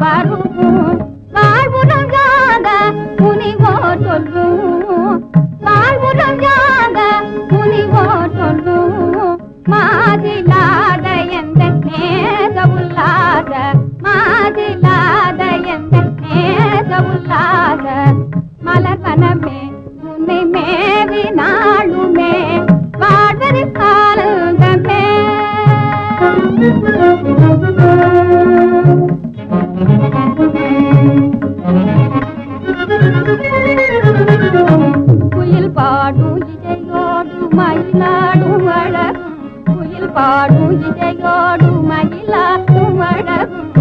வருவோம் வாழ்வுறாக புனிவோ சொல்வோம் வாழ்வுறாக புனிவோ சொல்வோம் மாதிலாத எந்த நேத உள்ளாத மாதிலாத எந்த நேத உள்ளாத மலகணமே உன்னை மேவி நாளுமே வாழ்வரி காலமே Thank you. పాడు ఇదయోడు మహిళ కుమడగు